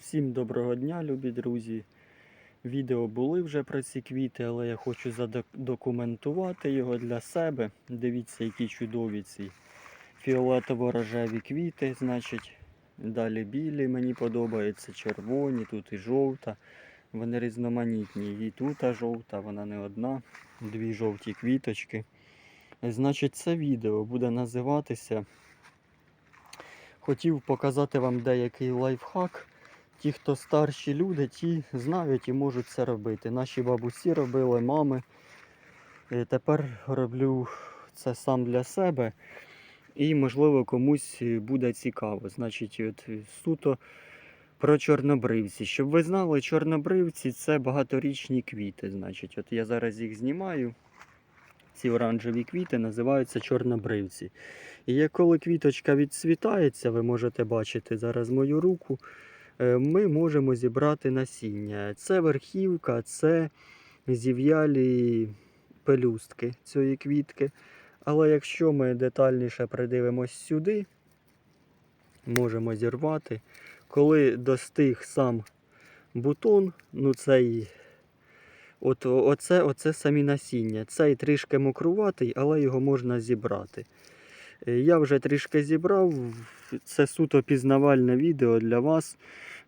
Всім доброго дня, любі друзі. Відео були вже про ці квіти, але я хочу задокументувати його для себе. Дивіться, які чудові ці фіолетово-рожеві квіти, значить, далі білі, мені подобаються, червоні, тут і жовта. Вони різноманітні. І тут жовта, вона не одна, дві жовті квіточки. Значить, це відео буде називатися. Хотів показати вам деякий лайфхак. Ті, хто старші люди, ті знають і можуть це робити. Наші бабусі робили, мами. Е, Тепер роблю це сам для себе. І, можливо, комусь буде цікаво. Значить, от суто про чорнобривці. Щоб ви знали, чорнобривці це багаторічні квіти. Значить, от я зараз їх знімаю. Ці оранжеві квіти називаються чорнобривці. І як коли квіточка відцвітається, ви можете бачити зараз мою руку, ми можемо зібрати насіння. Це верхівка, це зів'ялі пелюстки цієї квітки. Але якщо ми детальніше придивимось сюди, можемо зірвати. Коли достиг сам бутон, ну цей, от, оце, оце самі насіння. Цей трішки мокруватий, але його можна зібрати. Е, Я вже трішки зібрав. Це суто пізнавальне відео для вас.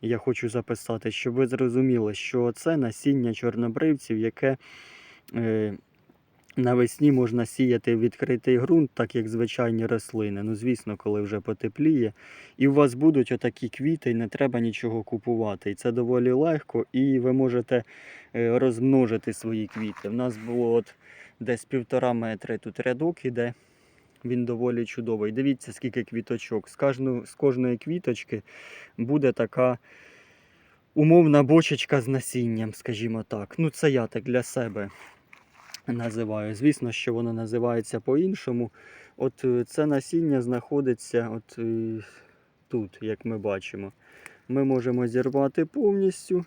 Я хочу записати, щоб ви зрозуміли, що це насіння чорнобривців, яке е, навесні можна сіяти в відкритий ґрунт, так як звичайні рослини. Ну, звісно, коли вже потепліє. І у вас будуть отакі квіти, і не треба нічого купувати. І це доволі легко, і ви можете е, розмножити свої квіти. У нас було от десь півтора метри тут рядок іде. Він доволі чудовий. Дивіться, скільки квіточок. З, кожну, з кожної квіточки буде така умовна бочечка з насінням, скажімо так. Ну, це я так для себе називаю. Звісно, що воно називається по-іншому. От е, це насіння знаходиться от е, тут, як ми бачимо. Ми можемо зірвати повністю.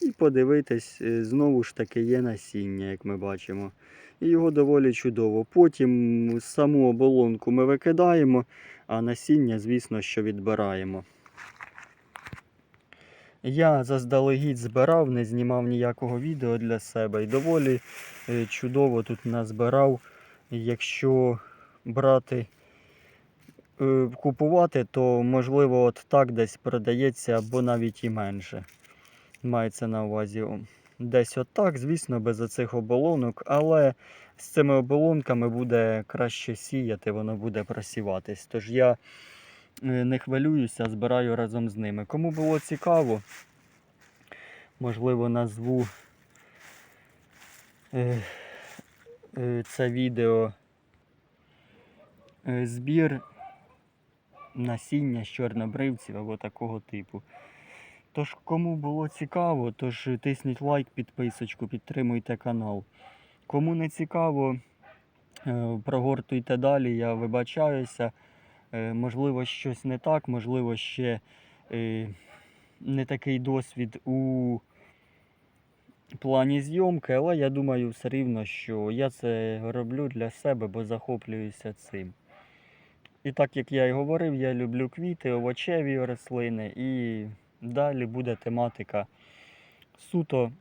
І подивитись, е, знову ж таки є насіння, як ми бачимо. І його доволі чудово. Потім саму оболонку ми викидаємо, а насіння, звісно, що відбираємо. Я заздалегідь збирав, не знімав ніякого відео для себе. І доволі е, чудово тут назбирав. Якщо брати, е, купувати, то можливо от так десь продається або навіть і менше. Мається на увазі десь отак, звісно, без оцих оболонок, але з цими оболонками буде краще сіяти, воно буде просіватись. Тож я е, не хвилююся, збираю разом з ними. Кому було цікаво, можливо, назву е, е, це відео збір насіння з чорнобривців або такого типу. Тож, кому було цікаво, тож тисніть лайк, підписочку, підтримуйте канал. Кому не цікаво, е, прогортуйте далі, я вибачаюся. Е, Можливо, щось не так, можливо, ще е, не такий досвід у плані зйомки, але я думаю все рівно, що я це роблю для себе, бо захоплююся цим. І так як я і говорив, я люблю квіти, овочеві рослини і далі буде тематика суто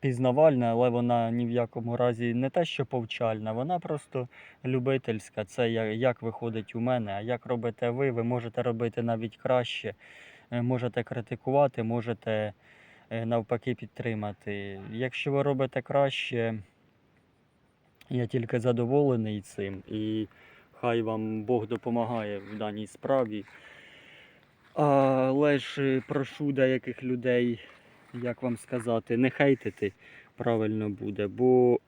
пізнавальна, але вона ні в якому разі не те, що повчальна, вона просто любительська. Це як виходить у мене, а як робите ви, ви можете робити навіть краще. Е, Можете критикувати, можете е, навпаки підтримати. Якщо ви робите краще, я тільки задоволений цим. І хай вам Бог допомагає в даній справі. Але ж е, прошу деяких людей, як вам сказати, не хейтити правильно буде, бо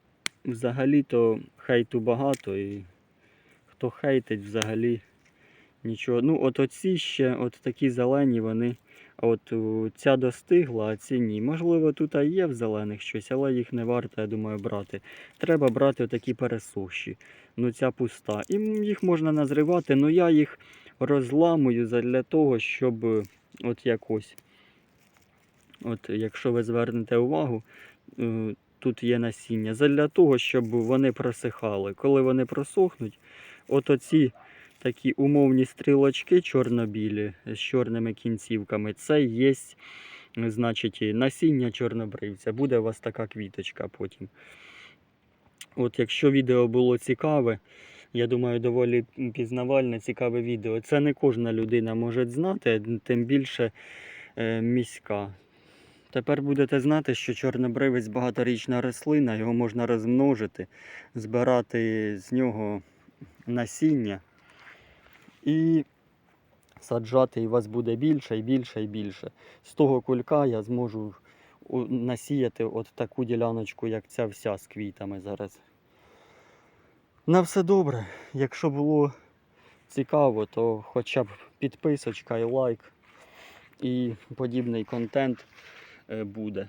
взагалі-то хейту багато і хто хейтить взагалі нічого. Ну, от оці ще, от такі зелені, вони. От ця достигла, а ці ні. Можливо, тут є в зелених щось, але їх не варто, я думаю, брати. Треба брати такі пересохші. Ну, ця пуста. І їх можна назривати, але я їх розламую для того, щоб от якось. От якщо ви звернете увагу, е, тут є насіння. Задля того, щоб вони просихали. Коли вони просохнуть, от оці такі умовні стрілочки чорно-білі з чорними кінцівками. Це є, значить, насіння чорнобривця. Буде у вас така квіточка потім. От якщо відео було цікаве, я думаю, доволі пізнавальне, цікаве відео. Це не кожна людина може знати, тим більше е, міська. Тепер будете знати, що чорнобривець багаторічна рослина, його можна розмножити, збирати з нього насіння і саджати, і вас буде більше і більше і більше. З того кулька я зможу насіяти от таку діляночку, як ця вся з квітами зараз. На все добре. Якщо було цікаво, то хоча б підписочка і лайк, і подібний контент е, буде.